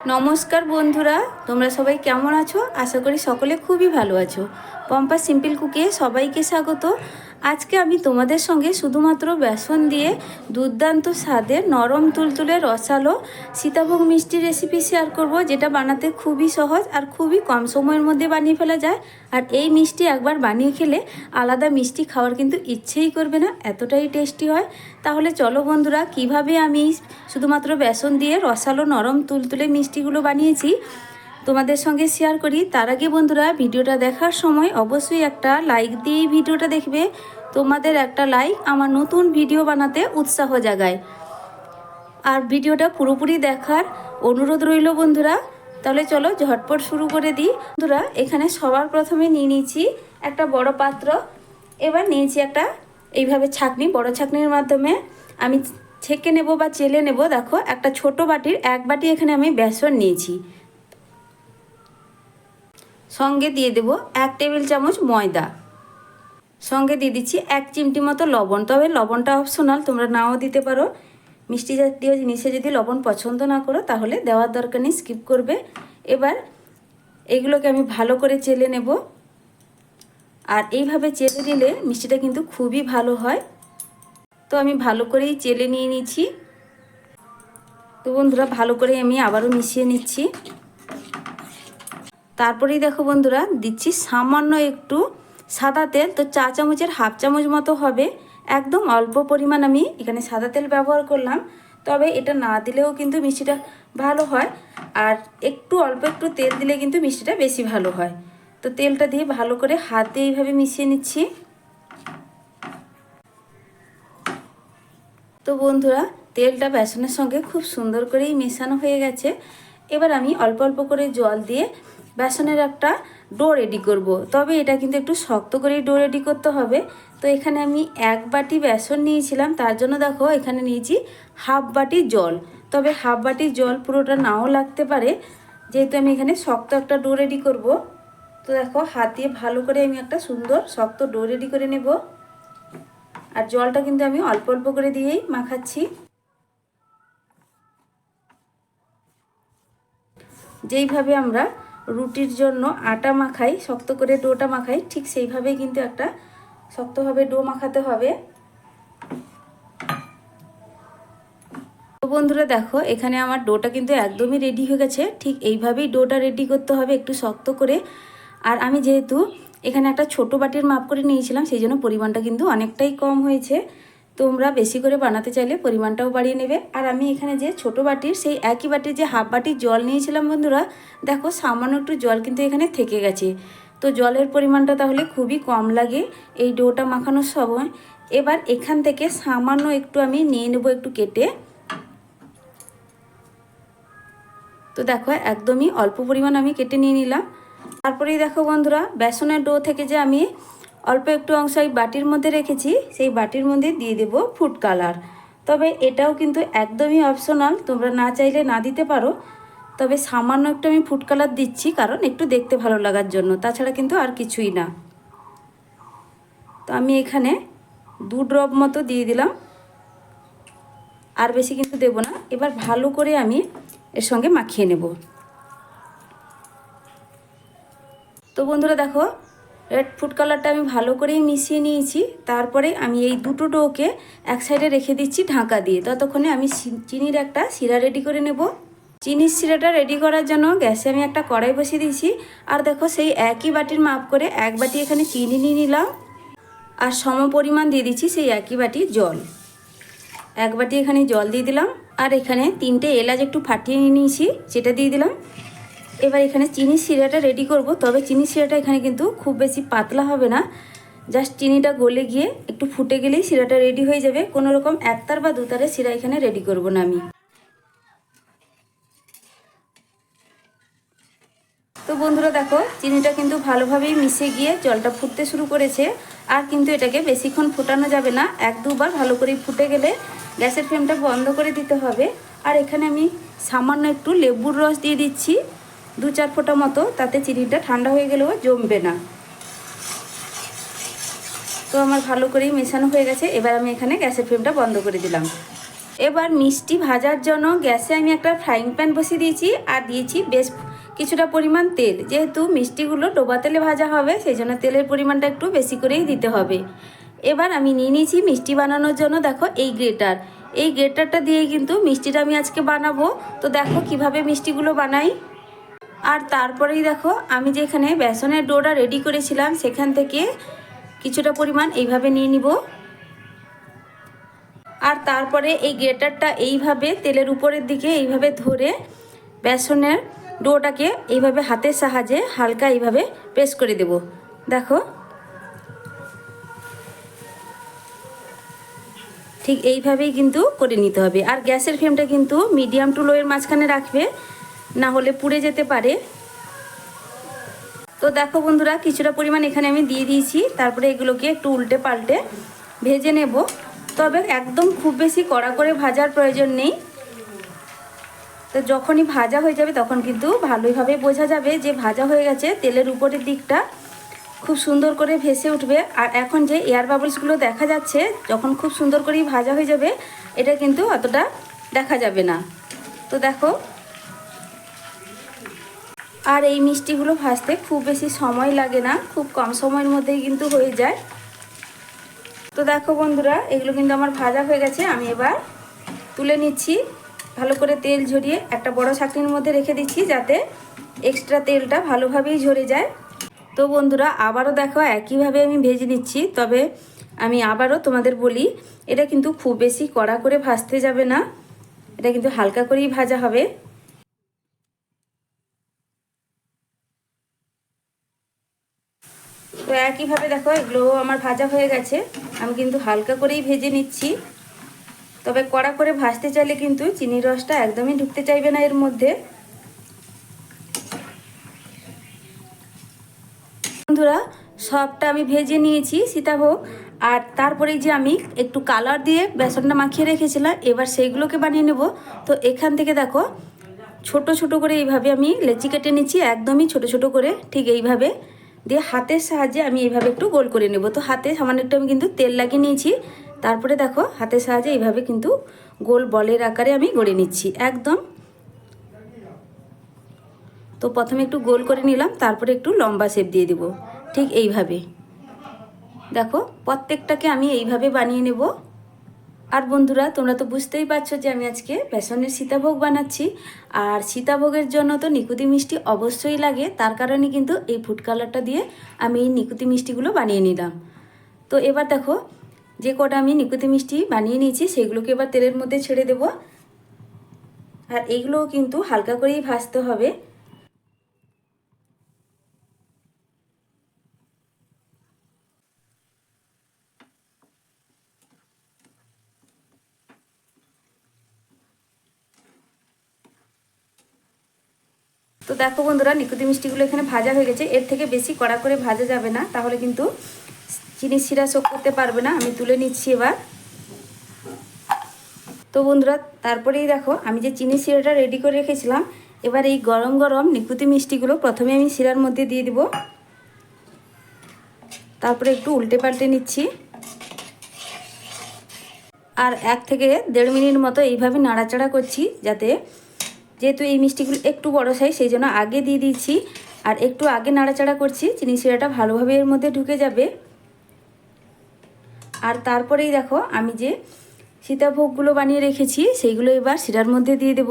নমস্কার বন্ধুরা তোমরা সবাই কেমন আছো? আশা করি সকলে খুবই ভালো আছো। পম্পা সিম্পল কুকে সবাইকে স্বাগত। আজকে আমি তোমাদের সঙ্গে শুধুমাত্র বেসন দিয়ে দুর্দান্ত স্বাদে নরম তুলতুলে রসালো সীতাভোগ মিষ্টি রেসিপি শেয়ার করব, যেটা বানাতে খুবই সহজ আর খুবই কম সময়ের মধ্যে বানিয়ে ফেলা যায়। আর এই মিষ্টি একবার বানিয়ে খেলে আলাদা মিষ্টি খাওয়ার কিন্তু ইচ্ছেই করবে না, এতটাই টেস্টি হয়। তাহলে চলো বন্ধুরা, কীভাবে আমি শুধুমাত্র বেসন দিয়ে রসালো নরম তুলতুলে মিষ্টিগুলো বানিয়েছি তোমাদের সঙ্গে শেয়ার করি। তার আগে বন্ধুরা, ভিডিওটা দেখার সময় অবশ্যই একটা লাইক দিয়ে ভিডিওটা দেখবে। তোমাদের একটা লাইক আমার নতুন ভিডিও বানাতে উৎসাহ জাগায়। আর ভিডিওটা পুরোপুরি দেখার অনুরোধ রইল বন্ধুরা। তাহলে চলো ঝটপট শুরু করে দিই। বন্ধুরা, এখানে সবার প্রথমে নিয়ে নিয়েছি একটা বড় পাত্র। এবার নিয়েছি একটা এইভাবে ছাকনি, বড় ছাকনির মাধ্যমে। আমি ছেঁকে নেব বা চেলে নেব, দেখো, একটা ছোট বাটির এক বাটি এখানে আমি বেসন নিয়েছি। সঙ্গে দিয়ে দেব এক টেবিল চামচ ময়দা। সঙ্গে দিয়ে দিচ্ছি এক চিমটি মতো লবণ। তবে লবণটা অপশনাল তোমরা নাও দিতে পারো। মিষ্টি জাতীয় জিনিসে যদি লবণ পছন্দ না করো, তাহলে দেওয়ার দরকার নেই স্কিপ করবে। এবার এগুলোকে আমি ভালো করে চেলে নেব। আর এইভাবে চেলে নিলে মিষ্টিটা কিন্তু খুবই ভালো হয়। তো আমি ভালো করেই চেলে নিয়ে নিচ্ছি। তো বন্ধুরা, ভালো করে আমি আবারও মিশিয়ে নিচ্ছি। তারপরেই দেখো বন্ধুরা, দিচ্ছি সামান্য একটু সাদা তেল, তো চা চামচের হাফ চামচ মতো হবে। একদম অল্প পরিমাণ আমি এখানে সাদা তেল ব্যবহার করলাম। তবে এটা না দিলেও কিন্তু মিষ্টিটা ভালো হয়। আর একটু অল্প একটু তেল দিলে কিন্তু মিষ্টিটা বেশি ভালো হয়। তো তেলটা দিয়ে ভালো করে হাতে এইভাবে মিশিয়ে নিচ্ছি। তো বন্ধুরা, তেলটা বেসনের সঙ্গে খুব সুন্দর করেই মেশানো হয়ে গেছে। এবার আমি অল্প অল্প করে জল দিয়ে বেসনের একটা ডো রেডি করব। তবে এটা কিন্তু একটু শক্ত করেই ডো রেডি করতে হবে। তো এখানে আমি এক বাটি বেসন নিয়েছিলাম, তার জন্য দেখো এখানে নিয়েছি হাফ বাটি জল। তবে হাফ বাটি জল পুরোটা নাও লাগতে পারে, যেহেতু আমি এখানে শক্ত একটা ডো রেডি করব। তো দেখো হাত দিয়ে ভালো করে আমি একটা সুন্দর শক্ত ডো রেডি করে নেব। আর জলটা কিন্তু আমি অল্প অল্প করে দিয়েই মাখাচ্ছি। যেইভাবে আমরা রুটির জন্য আটা মাখাই, শক্ত করে ডোটা মাখাই, ঠিক সেইভাবেই কিন্তু একটা শক্তভাবে ডো মাখাতে হবে। তো বন্ধুরা দেখো, এখানে আমার ডোটা কিন্তু একদমই রেডি হয়ে গেছে। ঠিক এইভাবেই ডোটা রেডি করতে হবে একটু শক্ত করে। আর আমি যেহেতু এখানে একটা ছোট বাটির মাপ করে নিয়েছিলাম, সেই জন্য পরিমাণটা কিন্তু অনেকটাই কম হয়েছে। তোমরা বেশি করে বানাতে চাইলে পরিমাণটাও বাড়িয়ে নেবে। আর আমি এখানে যে ছোট বাটির, সেই একই বাটির যে হাফ বাটির জল নিয়েছিলাম বন্ধুরা, দেখো সামান্য একটু জল কিন্তু এখানে থেকে গেছে। তো জলের পরিমাণটা তাহলে খুবই কম লাগে এই ডোটা মাখানোর সময়। এবার এখান থেকে সামান্য একটু আমি নিয়ে নেব একটু কেটে। তো দেখো একদমই অল্প পরিমাণ আমি কেটে নিয়ে নিলাম। তারপরেই দেখো বন্ধুরা, বেসনের ডো থেকে যে আমি অল্প একটু অংশ এই বাটির মধ্যে রেখেছি, সেই বাটির মধ্যে দিয়ে দেব ফুড কালার তবে এটাও কিন্তু একদমই অপশনাল তোমরা না চাইলে না দিতে পারো। তবে সামান্য একটু আমি ফুড কালার দিচ্ছি, কারণ একটু দেখতে ভালো লাগার জন্য, তাছাড়া কিন্তু আর কিছুই না। তো আমি এখানে দু ড্রপ মতো দিয়ে দিলাম। আর বেশি কিন্তু দেব না। এবার ভালো করে আমি এর সঙ্গে মাখিয়ে নেব। তো বন্ধুরা দেখো রেড ফুড কালারটা আমি ভালো করেই মিশিয়ে নিয়েছি। তারপরে আমি এই দুটো ডোকে এক সাইডে রেখে দিচ্ছি ঢাকা দিয়ে। ততক্ষণে আমি চিনির একটা শিরা রেডি করে নেব। চিনির শিরাটা রেডি করার জন্য গ্যাসে আমি একটা কড়াই বসিয়ে দিয়েছি। আর দেখো সেই একই বাটির মাপ করে এক বাটি এখানে চিনি নিয়ে নিলাম। আর সম পরিমাণ দিয়ে দিচ্ছি সেই একই বাটি জল। এক বাটি এখানে জল দিয়ে দিলাম। আর এখানে তিনটে এলাচ একটু ফাটিয়ে নিয়ে নিয়েছি, সেটা দিয়ে দিলাম। এবার এখানে চিনি শিরাটা রেডি করব, তবে চিনি শিরাটা এখানে কিন্তু খুব বেশি পাতলা হবে না। জাস্ট চিনিটা গলে গিয়ে একটু ফুটে গেলেই শিরাটা রেডি হয়ে যাবে। কোনো রকম একতার বা দুতারে শিরা এখানে রেডি করব না আমি। তো বন্ধুরা দেখো, চিনিটা কিন্তু ভালোভাবেই মিশে গিয়ে জলটা ফুটতে শুরু করেছে। আর কিন্তু এটাকে বেশিক্ষণ ফোটানো যাবে না। এক দুবার ভালো করে ফুটে গেলে গ্যাসের ফ্লেমটা বন্ধ করে দিতে হবে। আর এখানে আমি সামান্য একটু লেবুর রস দিয়ে দিচ্ছি। দু চার ফোঁটা মতো, তাতে চিনিটা ঠান্ডা হয়ে গেলেও জমবে না। তো আমার ভালো করেই মেশানো হয়ে গেছে। এবার আমি এখানে গ্যাসের ফ্লেমটা বন্ধ করে দিলাম। এবার মিষ্টি ভাজার জন্য গ্যাসে আমি একটা ফ্রাইং প্যান বসিয়ে দিয়েছি আর দিয়েছি বেশ কিছুটা পরিমাণ তেল। যেহেতু মিষ্টিগুলো ডোবা তেলে ভাজা হবে, সেই জন্য তেলের পরিমাণটা একটু বেশি করেই দিতে হবে। এবার আমি নিয়ে নিয়েছি মিষ্টি বানানোর জন্য, দেখো এই গ্রেটার। এই গ্রেটারটা দিয়ে কিন্তু মিষ্টিটা আমি আজকে বানাবো। তো দেখো কীভাবে মিষ্টিগুলো বানাই। আর তারপরেই দেখো, আমি যেখানে বেসনের ডোটা রেডি করেছিলাম, সেখান থেকে কিছুটা পরিমাণ এইভাবে নিয়ে নিব। আর তারপরে এই গ্রেটারটা এইভাবে তেলের উপরের দিকে এইভাবে ধরে বেসনের ডোটাকে এইভাবে হাতের সাহায্যে হালকা এইভাবে প্রেস করে দেব। দেখো। ঠিক এইভাবেই কিন্তু করে নিতে হবে। আর গ্যাসের ফ্লেমটা কিন্তু মিডিয়াম টু লোয়ের মাঝখানে রাখবে। না হলে পুড়ে যেতে পারে। তো দেখো বন্ধুরা, কিছুটা পরিমাণ এখানে আমি দিয়ে দিয়েছি। তারপরে এগুলোকে একটু উল্টে পাল্টে ভেজে নেব। তবে একদম খুব বেশি কড়া করে ভাজার প্রয়োজন নেই। তো যখনই ভাজা হয়ে যাবে তখন কিন্তু ভালোইভাবে বোঝা যাবে যে ভাজা হয়ে গেছে, তেলের উপরের দিকটা খুব সুন্দর করে ভেসে উঠবে। আর এখন যে এয়ার বাবলসগুলো দেখা যাচ্ছে, যখন খুব সুন্দর করেই ভাজা হয়ে যাবে, এটা কিন্তু অতটা দেখা যাবে না। তো দেখো আর এই মিষ্টিগুলো ভাজতে খুব বেশি সময় লাগে না, খুব কম সময়ের মধ্যেই কিন্তু হয়ে যায়। তো দেখো বন্ধুরা, এগুলো কিন্তু আমার ভাজা হয়ে গেছে, আমি এবার তুলে নিচ্ছি। ভালো করে তেল ঝরিয়ে একটা বড় ছাকনির মধ্যে রেখে দিচ্ছি, যাতে এক্সট্রা তেলটা ভালোভাবেই ঝরে যায়। তো বন্ধুরা, আবারও দেখো একইভাবে আমি ভেজে নিচ্ছি, তবে আমি আবারও তোমাদের বলি, এটা কিন্তু খুব বেশি কড়া করে ভাজতে যাবে না, এটা কিন্তু হালকা করেই ভাজা হবে। তো একইভাবে দেখো, এগুলো আমার ভাজা হয়ে গেছে। আমি কিন্তু হালকা করেই ভেজে নিচ্ছি। তবে কড়া করে ভাজতে চাইলে কিন্তু চিনির রসটা একদমই ঢুকতে চাইবে না এর মধ্যে। বন্ধুরা, সবটা আমি ভেজে নিয়েছি সীতাভোগ। আর তারপরে যে আমি একটু কালার দিয়ে বেসনটা মাখিয়ে রেখেছিলাম, এবার সেইগুলোকে বানিয়ে নেব। তো এখান থেকে দেখো, ছোট ছোট করে এইভাবে আমি লেচি কেটে নিচ্ছি, একদমই ছোট ছোট করে, ঠিক এইভাবে। দিয়ে হাতের সাহায্যে আমি এইভাবে একটু গোল করে নেব। তো হাতে সামান্য একটু আমি কিন্তু তেল লাগিয়ে নিয়েছি। তারপরে দেখো, হাতের সাহায্যে এইভাবে কিন্তু গোল বলের আকারে আমি গড়ে নিচ্ছি, একদম। তো প্রথমে একটু গোল করে নিলাম, তারপরে একটু লম্বা শেপ দিয়ে দেব, ঠিক এইভাবে। দেখো, প্রত্যেকটাকে আমি এইভাবে বানিয়ে নেব। আর বন্ধুরা, তোমরা তো বুঝতেই পারছ যে আমি আজকে বেসনের সীতাভোগ বানাচ্ছি। আর সীতাভোগের জন্য তো নিকুতি মিষ্টি অবশ্যই লাগে, তার কারণে কিন্তু এই ফুড কালারটা দিয়ে আমি নিকুতি মিষ্টিগুলো বানিয়ে নিলাম। তো এবার দেখো, যে কটা আমি নিকুতি মিষ্টি বানিয়ে নিয়েছি, সেগুলোকে এবার তেলের মধ্যে ছেড়ে দেব। আর এইগুলোও কিন্তু হালকা করেই ভাজতে হবে। তো দেখো বন্ধুরা, নিকুতি মিষ্টিগুলো এখানে ভাজা হয়ে গেছে। এর থেকে বেশি কড়া করে ভাজা যাবে না, তাহলে কিন্তু চিনি শিরা শোক করতে পারবে না। আমি তুলে নিচ্ছি এবার। তো বন্ধুরা, তারপরেই দেখো, আমি যে চিনি শিরাটা রেডি করে রেখেছিলাম, এবার এই গরম গরম নিকুতি মিষ্টিগুলো প্রথমে আমি শিরার মধ্যে দিয়ে দিব। তারপরে একটু উল্টে পাল্টে নিচ্ছি। আর এক থেকে দেড় মিনিট মতো এইভাবে নাড়াচাড়া করছি, যাতে যেহেতু এই মিষ্টিগুলো একটু বড় সাইজ সেই জন্য আগে দিয়ে দিচ্ছি আর একটু আগে নাড়াচাড়া করছি, চিনি শিরাটা ভালোভাবে এর মধ্যে ঢুকে যাবে। আর তারপরেই দেখো, আমি যে সীতাভোগগুলো বানিয়ে রেখেছি, সেইগুলো এবার শিরার মধ্যে দিয়ে দেব।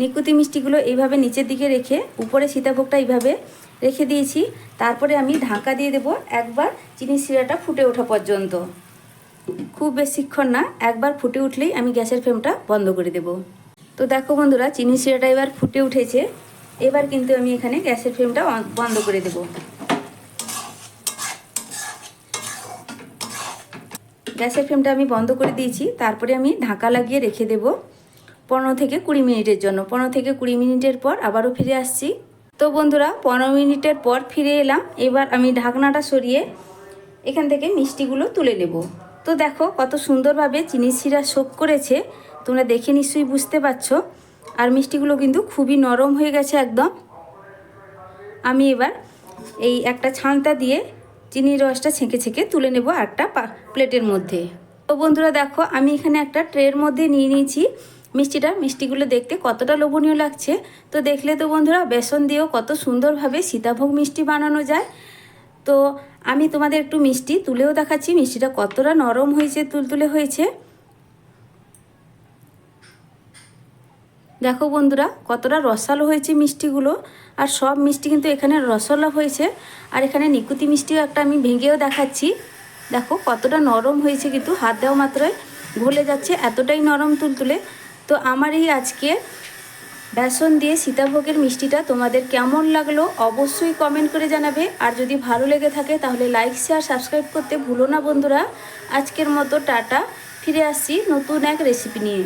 নিকুতি মিষ্টিগুলো এইভাবে নিচের দিকে রেখে, উপরে সীতাভোগটা এইভাবে রেখে দিয়েছি। তারপরে আমি ঢাকা দিয়ে দেব, একবার চিনি শিরাটা ফুটে ওঠা পর্যন্ত। খুব বেশিক্ষণ না, একবার ফুটে উঠলেই আমি গ্যাসের ফ্লেমটা বন্ধ করে দেব। তো দেখো বন্ধুরা, চিনি শিরাটা এবার ফুটে উঠেছে। এবার কিন্তু আমি এখানে গ্যাসের ফ্লেমটা বন্ধ করে দেব। গ্যাসের ফ্লেমটা আমি বন্ধ করে দিয়েছি, তারপরে আমি ঢাকা লাগিয়ে রেখে দেব পনেরো থেকে কুড়ি মিনিটের জন্য। পনেরো থেকে কুড়ি মিনিটের পর আবারও ফিরে আসছি। তো বন্ধুরা, পনেরো মিনিটের পর ফিরে এলাম। এবার আমি ঢাকনাটা সরিয়ে এখান থেকে মিষ্টিগুলো তুলে নেব। তো দেখো কত সুন্দরভাবে চিনি শিরা শোক করেছে। তোমরা দেখে নিশ্চয়ই বুঝতে পারছ। আর মিষ্টিগুলো কিন্তু খুবই নরম হয়ে গেছে একদম। আমি এবার এই একটা ছানটা দিয়ে চিনির রসটা ছেঁকে ছেঁকে তুলে নেব একটা প্লেটের মধ্যে। তো বন্ধুরা দেখো, আমি এখানে একটা ট্রের মধ্যে নিয়ে নিয়েছি মিষ্টিটা। মিষ্টিগুলো দেখতে কতটা লোভনীয় লাগছে। তো দেখলে তো বন্ধুরা, বেসন দিয়েও কত সুন্দরভাবে সীতাভোগ মিষ্টি বানানো যায়। তো আমি তোমাদের একটু মিষ্টি তুলেও দেখাচ্ছি। মিষ্টিটা কতটা নরম হয়েছে, তুলতুলে হয়েছে। দেখো বন্ধুরা, কতটা রসালো হয়েছে মিষ্টিগুলো। আর সব মিষ্টি কিন্তু এখানে রসলা হয়েছে। আর এখানে নিকুতি মিষ্টিও একটা আমি ভেঙেও দেখাচ্ছি। দেখো কতটা নরম হয়েছে কিন্তু, হাত দেওয়া মাত্রই গলে যাচ্ছে, এতটাই নরম তুলতুলে। তো আমার এই আজকে বেসন দিয়ে সীতাভোগের মিষ্টিটা তোমাদের কেমন লাগল অবশ্যই কমেন্ট করে জানাবে। আর যদি ভালো লেগে থাকে তাহলে লাইক শেয়ার সাবস্ক্রাইব করতে ভুলো না বন্ধুরা। আজকের মতো টাটা, ফিরে আসছি নতুন এক রেসিপি নিয়ে।